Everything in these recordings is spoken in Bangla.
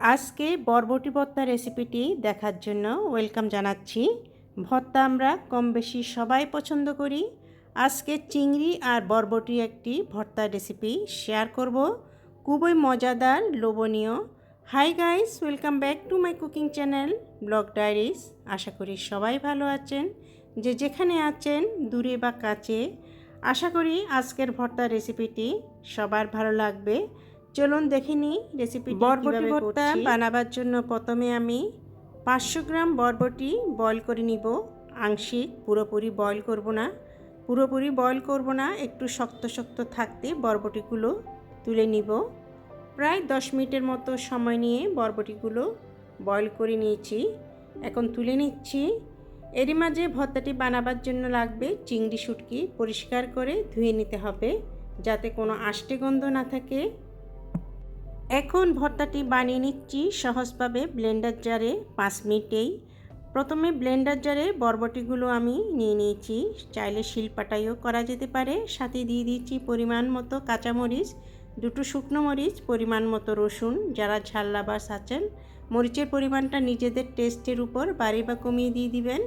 আজকে বরবটি ভর্তা রেসিপিটি দেখার জন্য ওয়েলকাম জানাচ্ছি। ভর্তা আমরা কম বেশি সবাই পছন্দ করি। আজকে চিংড়ি আর বরবটি একটি ভর্তা রেসিপি শেয়ার করব। খুবই মজাদার, লোভনীয়। Hi guys, welcome back to my cooking channel, blog diaries আশা করি সবাই ভালো আছেন। যে যেখানে আছেন, দূরে বা কাছে, আশা করি আজকের ভর্তা রেসিপিটি সবার ভালো লাগবে। চলুন দেখে নিই রেসিপি বরবটি ভর্তা বানাবার জন্য প্রথমে আমি পাঁচশো গ্রাম বরবটি বয়ল করে নিব। আংশিক পুরোপুরি বয়ল করব না। পুরোপুরি বয়ল করব না একটু শক্ত শক্ত থাকতে বরবটিগুলো তুলে নিব। প্রায় দশ মিনিটের মতো সময় নিয়ে বরবটিগুলো বয়ল করে নিয়েছি। এখন তুলে নিচ্ছি। এরই মাঝে ভর্তাটি বানাবার জন্য লাগবে চিংড়ি শুটকি। পরিষ্কার করে ধুয়ে নিতে হবে যাতে কোনো আষ্টে গন্ধ না থাকে। এখন ভর্তাটি বানিয়ে নিচ্ছি সহজভাবে ব্লেন্ডার জারে পাঁচ মিনিটেই। প্রথমে ব্লেন্ডার জারে বরবটিগুলো আমি নিয়ে নিয়েছি। চাইলে শিলপাটাইও করা যেতে পারে। সাথে দিয়ে দিচ্ছি পরিমাণ মতো কাঁচামরিচ, দুটো শুকনো মরিচ, পরিমাণ মতো রসুন। যারা ঝাল আছেন, মরিচের পরিমাণটা নিজেদের টেস্টের উপর বাড়ি বা কমিয়ে দিয়ে দিবেন।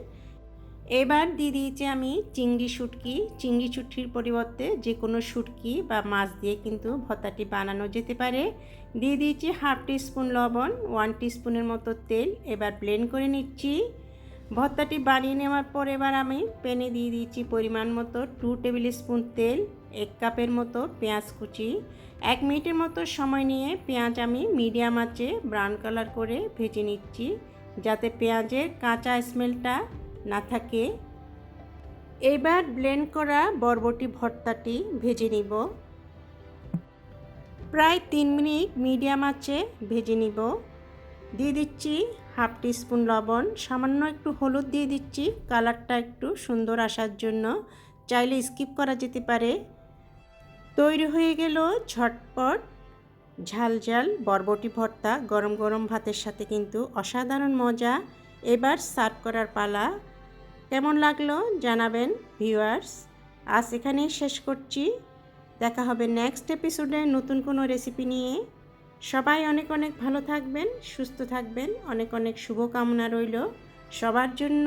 এবার দিয়ে দিয়েছি আমি চিংড়ি শুটকি। চিংড়ি শুটকির পরিবর্তে যে কোনো শুটকি বা মাছ দিয়ে কিন্তু ভর্তাটি বানানো যেতে পারে। দিয়ে দিয়েছি হাফ স্পুন লবণ, ওয়ান স্পুনের মতো তেল এবার ব্লেন্ড করে নিচ্ছি। ভর্তাটি বানিয়ে নেওয়ার পর এবার আমি প্যানে দিয়ে দিয়েছি পরিমাণ মতো টু টেবিল স্পুন তেল, এক কাপের মতো পেঁয়াজ কুচি। এক মিনিটের মতো সময় নিয়ে পেঁয়াজ আমি মিডিয়াম আঁচে ব্রাউন কালার করে ভেজে নিচ্ছি। যাতে পেঁয়াজের কাঁচা স্মেলটা না থাকে। এবার ব্লেন্ড করা বরবটি ভর্তাটি ভেজে নিব। প্রায় তিন মিনিট মিডিয়াম আঁচে ভেজে নিব। দিয়ে দিচ্ছি হাফ স্পুন লবণ, সামান্য একটু হলুদ দিয়ে দিচ্ছি, কালারটা একটু সুন্দর আসার জন্য। চাইলে স্কিপ করা যেতে পারে। তৈরি হয়ে গেল ঝটপট ঝাল ঝাল বরবটি ভর্তা। গরম গরম ভাতের সাথে কিন্তু অসাধারণ মজা। এবার সার্ভ করার পালা। কেমন লাগল জানাবেন ভিউয়ার্স আজ এখানেই শেষ করছি। দেখা হবে নেক্সট এপিসোডে নতুন কোনো রেসিপি নিয়ে। সবাই অনেক অনেক ভালো থাকবেন, সুস্থ থাকবেন। অনেক অনেক শুভকামনা রইল সবার জন্য।